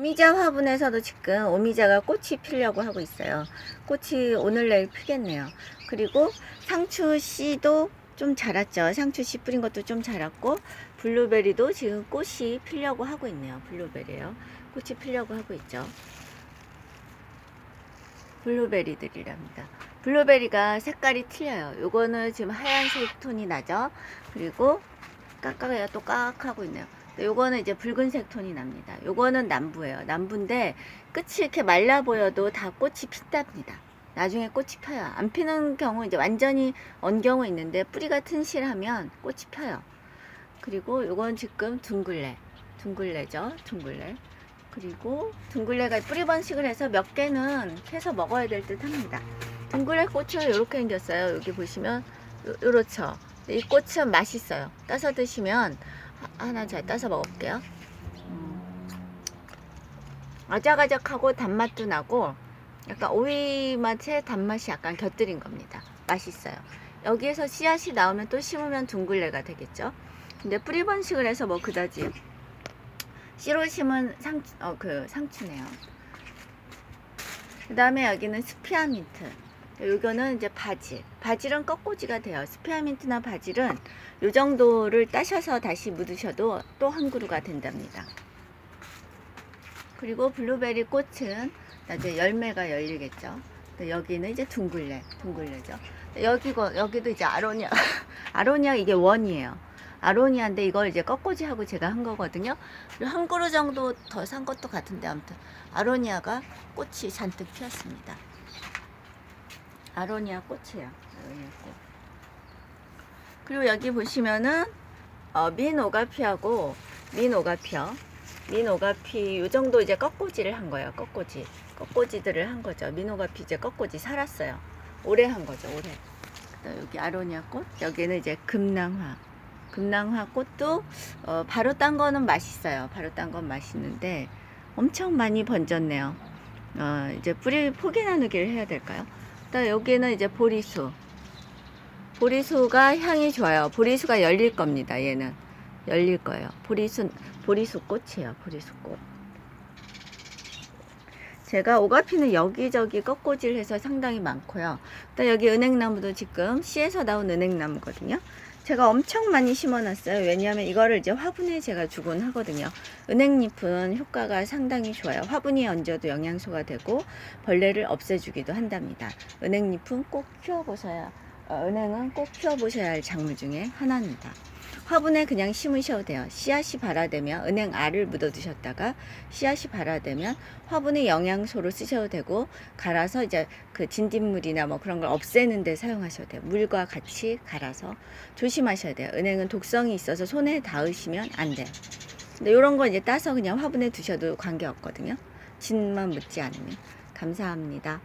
오미자 화분에서도 지금 오미자가 꽃이 피려고 하고 있어요. 꽃이 오늘 내일 피겠네요. 그리고 상추 씨도 좀 자랐죠. 상추 씨 뿌린 것도 좀 자랐고 블루베리도 지금 꽃이 피려고 하고 있네요. 블루베리요. 꽃이 피려고 하고 있죠. 블루베리들이랍니다. 블루베리가 색깔이 틀려요. 요거는 지금 하얀색 톤이 나죠. 그리고 깍깍해요. 또 깍하고 있네요. 요거는 이제 붉은색 톤이 납니다. 요거는 남부예요. 남부인데 끝이 이렇게 말라 보여도 다 꽃이 핀답니다. 나중에 꽃이 펴요. 안 피는 경우 이제 완전히 언 경우 있는데 뿌리가 튼실하면 꽃이 펴요. 그리고 요건 지금 둥글레. 둥글레죠. 둥글레. 그리고 둥글레가 뿌리 번식을 해서 몇 개는 캐서 먹어야 될 듯 합니다. 둥글레 꽃은 이렇게 생겼어요. 여기 보시면 요, 요렇죠. 이 꽃은 맛있어요. 따서 드시면 하- 하나 잘 따서 먹을게요. 음. 아작아작하고 단맛도 나고 약간 오이 맛에 단맛이 약간 곁들인 겁니다. 맛있어요. 여기에서 씨앗이 나오면 또 심으면 둥글레가 되겠죠. 근데 뿌리 번식을 해서 뭐 그다지 씨로 심은 상, 어, 그 상추네요. 그 다음에 여기는 스피아민트. 요거는 이제 바질. 바질은 꺾꽂이가 돼요. 스피아민트나 바질은 요 정도를 따셔서 다시 묻으셔도 또 한 그루가 된답니다. 그리고 블루베리 꽃은 나중에 열매가 열리겠죠. 여기는 이제 둥글레, 둥글레죠. 여기 여기도 이제 아로니아, 아로니아 이게 원이에요. 아로니아인데 이걸 이제 꺾꽂이하고 제가 한 거거든요. 한 그루 정도 더 산 것도 같은데 아무튼 아로니아가 꽃이 잔뜩 피었습니다. 아로니아 꽃이에요. 아로니아 꽃. 그리고 여기 보시면은 어, 민 오가피하고 민 오가피요. 민 오가피 요 정도 이제 꺾꽂이를 한 거예요. 꺾꽂이. 꺾꽂이들을 한 거죠. 민 오가피 이제 꺾꽂이 살았어요. 오래 한 거죠. 오래. 그다음 여기 아로니아 꽃. 여기는 이제 금낭화. 금낭화 꽃도 어, 바로 딴 거는 맛있어요. 바로 딴 건 맛있는데 엄청 많이 번졌네요. 어, 이제 뿌리 포기 나누기를 해야 될까요? 또 여기는 이제 보리수. 보리수가 향이 좋아요. 보리수가 열릴 겁니다. 얘는 열릴 거예요. 보리수 보리수 꽃이에요. 보리수 꽃. 제가 오가피는 여기저기 꺾꽂이를 해서 상당히 많고요. 또 여기 은행나무도 지금 씨에서 나온 은행나무거든요. 제가 엄청 많이 심어놨어요. 왜냐하면 이거를 이제 화분에 제가 주곤 하거든요. 은행잎은 효과가 상당히 좋아요. 화분이 얹어도 영양소가 되고 벌레를 없애주기도 한답니다. 은행잎은 꼭 키워보셔야, 어, 은행은 꼭 키워보셔야 할 작물 중에 하나입니다. 화분에 그냥 심으셔도 돼요. 씨앗이 발화되면 은행 알을 묻어두셨다가 씨앗이 발화되면 화분에 영양소로 쓰셔도 되고 갈아서 이제 그 진딧물이나 뭐 그런 걸 없애는 데 사용하셔도 돼요. 물과 같이 갈아서 조심하셔야 돼요. 은행은 독성이 있어서 손에 닿으시면 안 돼요. 근데 이런 거 이제 따서 그냥 화분에 두셔도 관계 없거든요. 진만 묻지 않으면 감사합니다.